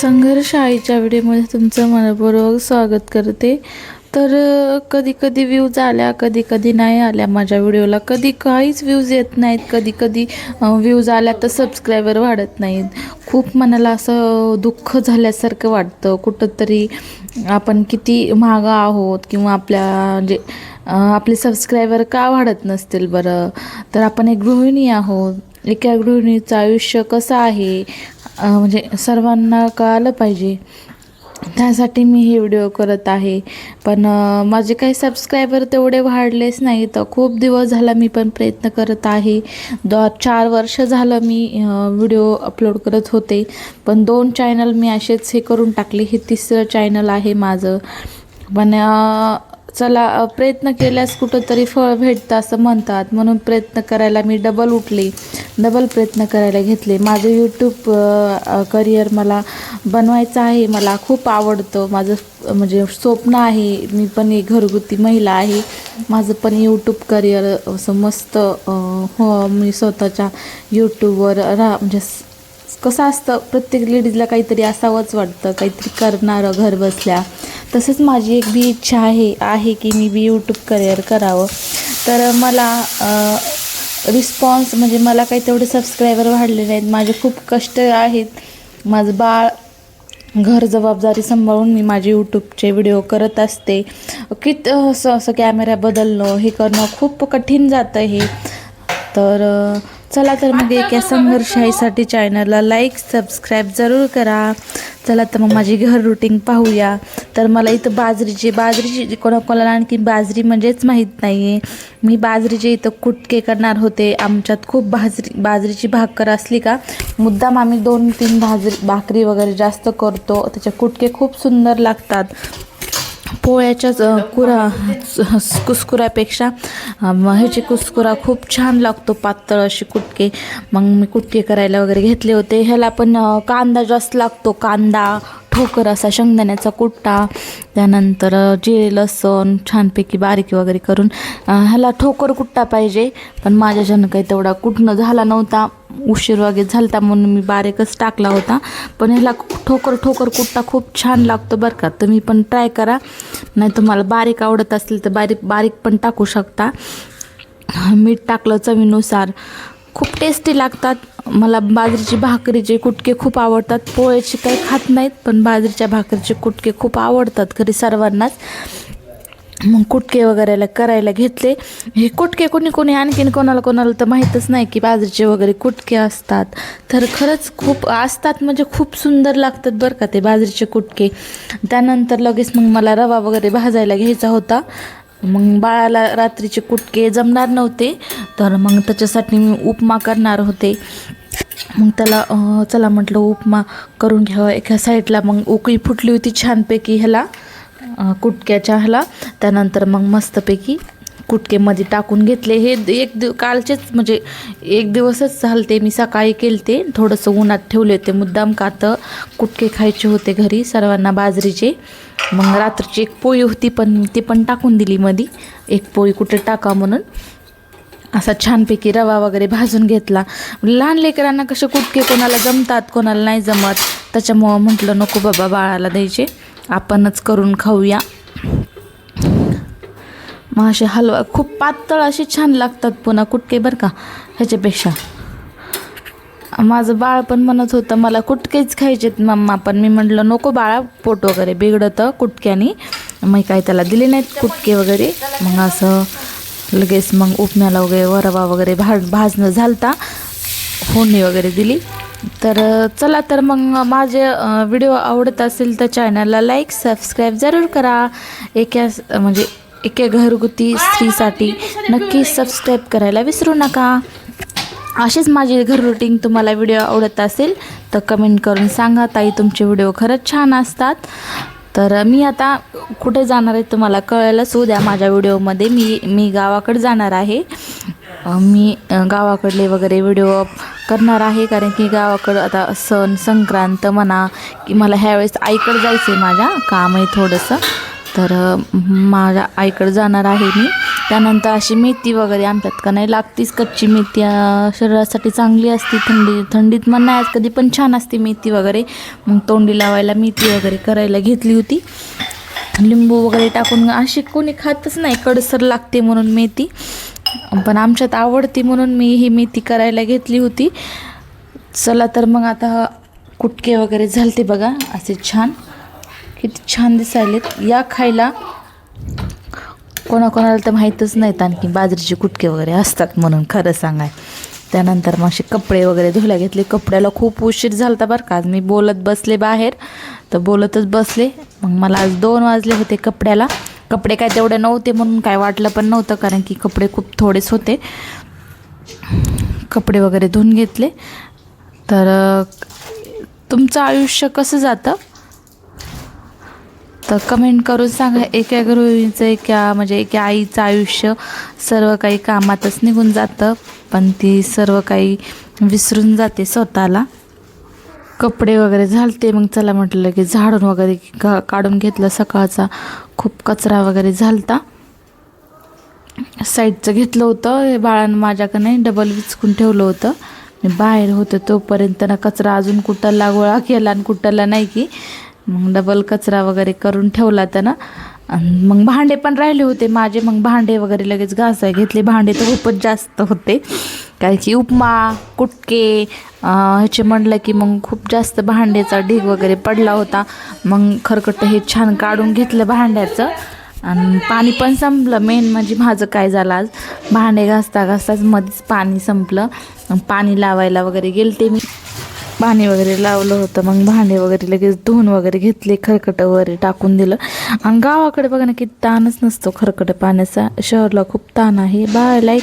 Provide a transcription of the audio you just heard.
संघर्ष आईच्या व्हिडिओमध्ये तुमचं मनपूर्वक स्वागत करते. तर कधी कधी व्ह्यूज आल्या कधी कधी नाही आल्या माझ्या व्हिडिओला. कधी काहीच व्ह्यूज येत नाहीत कधी कधी व्ह्यूज आल्या तर सबस्क्रायबर वाढत नाहीत. खूप मनाला असं दुःख झाल्यासारखं वाटतं. कुठंतरी आपण किती महागा आहोत किंवा आपल्या म्हणजे, जे आपले सबस्क्रायबर का वाढत नसतील बरं? तर आपण एक गृहिणी आहोत. एका गृहिणीचं आयुष्य कसं आहे? म्हणजे सर्वांना कळालं पाहिजे. त्यासाठी मी हे व्हिडिओ करत आहे. पण माझे काही सबस्क्रायबर तेवढे वाढलेच नाही तर खूप दिवस झाला मी पण प्रयत्न करत आहे. द चार वर्ष झालं मी व्हिडिओ अपलोड करत होते. पण दोन चॅनल मी असेच हे करून टाकले. हे तिसरं चॅनल आहे माझं. पण चला प्रयत्न केल्यास कुठंतरी फळ भेटतं असं म्हणतात. म्हणून प्रयत्न करायला मी डबल उठले. डबल प्रयत्न करायला घेतले. माझं यूट्यूब करिअर मला बनवायचं आहे मला खूप आवडतं. माझं म्हणजे स्वप्न आहे मी पण एक घरगुती महिला आहे. माझं पण यूट्यूब करिअर असं मस्त हो मी स्वतःच्या यूट्यूबवर रा म्हणजे कसं असतं प्रत्येक लेडीजला काहीतरी असावंच वाटतं. काहीतरी करणारं घर बसल्या. तसंच माझी एक बी इच्छा आहे आहे की मी बी यूट्यूब करिअर करावं. तर मला रिस्पॉन्स म्हणजे मला काही तेवढे सबस्क्रायबर वाढले नाहीत. माझे खूप कष्ट आहेत. माझं बाळ घर जबाबदारी सांभाळून मी माझे यूट्यूबचे व्हिडिओ करत असते. कित असं असं कॅमेरा बदलणं हे करणं खूप कठीण जातं हे. तर चला तर मग एक या संघर्षाईसाठी चॅनलला लाईक सबस्क्राईब जरूर करा. चला तर मग माझी घर रुटीन पाहूया. तर मला इथं बाजरीची बाजरीची कोणाकोणाला आणखी बाजरी म्हणजेच माहीत नाही आहे मी बाजरीचे इथं कुटके करणार होते. आमच्यात खूप बाजरी बाजरीची भाकर असली का मुद्दाम आम्ही दोन तीन भाजरी भाकरी वगैरे जास्त करतो. त्याचे कुटके खूप सुंदर लागतात. पोळ्याच्याच कुरा कुसकुऱ्यापेक्षा कुस्कुरापेक्षा ह्याची कुस्कुरा खूप छान लागतो पातळ अशी कुटके. मग मी कुटके करायला वगैरे घेतले होते. ह्याला पण कांदा जास्त लागतो कांदा ठोकर असा शेंगदाण्याचा कुट्टा त्यानंतर जिरे लसूण छानपैकी बारीक वगैरे करून ह्याला ठोकर कुट्टा पाहिजे. पण माझ्याच्यानं काही तेवढा कुठणं झाला नव्हता. उशीर वगैरे झालता म्हणून मी बारीकच टाकला होता. पण ह्याला ठोकर ठोकर कुट्टा खूप छान लागतो बरं का. तुम्ही पण ट्राय करा. नाही तुम्हाला बारीक आवडत असेल तर बारीक बारीक पण टाकू शकता. मीठ टाकलं चवीनुसार. खूप टेस्टी लागतात. मला बाजरीची भाकरीचे कुटके खूप आवडतात. पोळ्याचे काही खात नाहीत पण बाजरीच्या भाकरीचे कुटके खूप आवडतात घरी सर्वांनाच. मग कुटके वगैरेला करायला घेतले. हे कुटके कोणी कोणी आणखीन कोणाला कोणाला तर माहीतच नाही की बाजरीचे वगैरे कुटके असतात. तर खरंच खूप असतात म्हणजे खूप सुंदर लागतात बरं का ते बाजरीचे कुटके. त्यानंतर लगेच मग मला रवा वगैरे भाजायला घ्यायचा होता. मग बाळाला रात्रीचे कुटके जमणार नव्हते तर मग त्याच्यासाठी मी उपमा करणार होते. मग त्याला चला म्हटलं उपमा करून घ्यावं. एका साईडला मग उकळी फुटली होती छानपैकी ह्याला कुटक्याच्या ह्याला. त्यानंतर मग मस्तपैकी कुटकेमध्ये टाकून घेतले. हे एक दिव कालचेच म्हणजे एक दिवसच झालते. मी सकाळी केलते. थोडंसं उन्हात ठेवले होते मुद्दाम का तर कुटके खायचे होते घरी सर्वांना बाजरीचे. मग रात्रीची एक पोळी होती पण ती पण टाकून दिली मधी. एक पोळी कुठे टाका म्हणून. असा छानपैकी रवा वगैरे भाजून घेतला. लहान लेकरांना कसे कुटके कोणाला जमतात कोणाला नाही जमत त्याच्यामुळं म्हटलं नको बाबा बाळाला द्यायचे. आपणच करून खाऊया. मग असे हलवा खूप पातळ असे छान लागतात पुन्हा कुटके बरं का ह्याच्यापेक्षा. माझं बाळ पण म्हणत होतं मला कुटकेच खायचेत मम्मा. पण मी म्हटलं नको बाळा पोट वगैरे बिघडतं कुटक्यानी. मग काय त्याला दिले नाहीत कुटके वगैरे. मग असं लगेच मग उपम्याला वगैरे वरवा वगैरे भा भाजणं झालता. फोडणी वगैरे दिली. तर चला तर मग माझे व्हिडिओ आवडत असेल तर चॅनलला लाईक सबस्क्राईब जरूर करा. एका म्हणजे एका घरगुती स्त्रीसाठी नक्की सबस्क्राईब करायला विसरू नका. असेच माझे घर रुटीन तुम्हाला व्हिडिओ आवडत असेल तर कमेंट करून सांगा. ताई तुमचे व्हिडिओ खरंच छान असतात. तर मी आता कुठे जाणार आहे तुम्हाला कळायलाच उद्या माझ्या व्हिडिओमध्ये मी मी गावाकडे जाणार आहे. मी गावाकडले वगैरे व्हिडिओ करणार आहे कारण की गावाकडं आता सण संक्रांत म्हणा की मला ह्यावेळेस आईकडे जायचं आहे माझ्या. काम आहे थोडंसं. तर माझ्या आईकडे जाणार आहे मी. त्यानंतर अशी मेथी वगैरे आमच्यात का नाही लागतीच कच्ची मेथी. शरीरासाठी चांगली असते थंडी थंडीत मग नाही आज कधी पण छान असते मेथी वगैरे. मग तोंडी लावायला मेथी वगैरे करायला घेतली होती. लिंबू वगैरे टाकून अशी कोणी खातच नाही कडसर लागते म्हणून मेथी. पण आमच्यात आवडती म्हणून मी ही मेथी करायला घेतली होती. चला तर मग आता कुटके वगैरे झालते बघा असे छान. किती छान दिसायलेत. या खायला कोणाकोणाला तर माहीतच नाहीत आणखी बाजरीचे कुटके वगैरे असतात म्हणून खरं सांगाय. त्यानंतर मग असे कपडे वगैरे धुयला घेतले. कपड्याला खूप उशीर झाला होता बरं का. आज मी बोलत बसले बाहेर. तर बोलतच बसले. मग मला आज दोन वाजले होते कपड्याला. कपडे काय तेवढे नव्हते म्हणून काय वाटलं पण नव्हतं कारण की कपडे खूप थोडेच होते. कपडे वगैरे धुवून घेतले. तर तुमचं आयुष्य कसं जातं? तर कमेंट करून सांगा एका गृहिणीचं एका म्हणजे एका आईचं आयुष्य सर्व काही कामातच निघून जातं पण ती सर्व काही विसरून जाते स्वतःला. कपडे वगैरे झालते मग चला म्हटलं की झाडून वगैरे का काढून घेतलं सकाळचा. खूप कचरा वगैरे झालता. साईडचं घेतलं होतं हे बाळानं माझ्याकडे डबल विचकून ठेवलं होतं. मी बाहेर होते तोपर्यंत ना कचरा अजून कुठला गोळा केला आणि कुठला नाही की. मग डबल कचरा वगैरे करून ठेवला त्यानं. आणि मग भांडे पण राहिले होते माझे. मग भांडे वगैरे लगेच घासाय घेतले. भांडे तर खूपच जास्त होते. कारण की उपमा कुटके ह्याचे म्हणलं की मग खूप जास्त भांड्याचा ढीग वगैरे पडला होता. मग खरकट हे छान काढून घेतलं भांड्याचं. आणि पाणी पण संपलं. मेन म्हणजे माझं काय झालं आज? भांडे घासता घासताच मध्येच पाणी संपलं. पाणी लावायला वगैरे गेलते मी. पाणी वगैरे लावलं होतं. मग भांडे वगैरे लगेच धुवून वगैरे घेतले खरकटं वगैरे टाकून दिलं. आणि गावाकडे बघा ना किती ताणच नसतो खरकटं पाण्याचा. शहरला खूप ताण आहे. बाळाला एक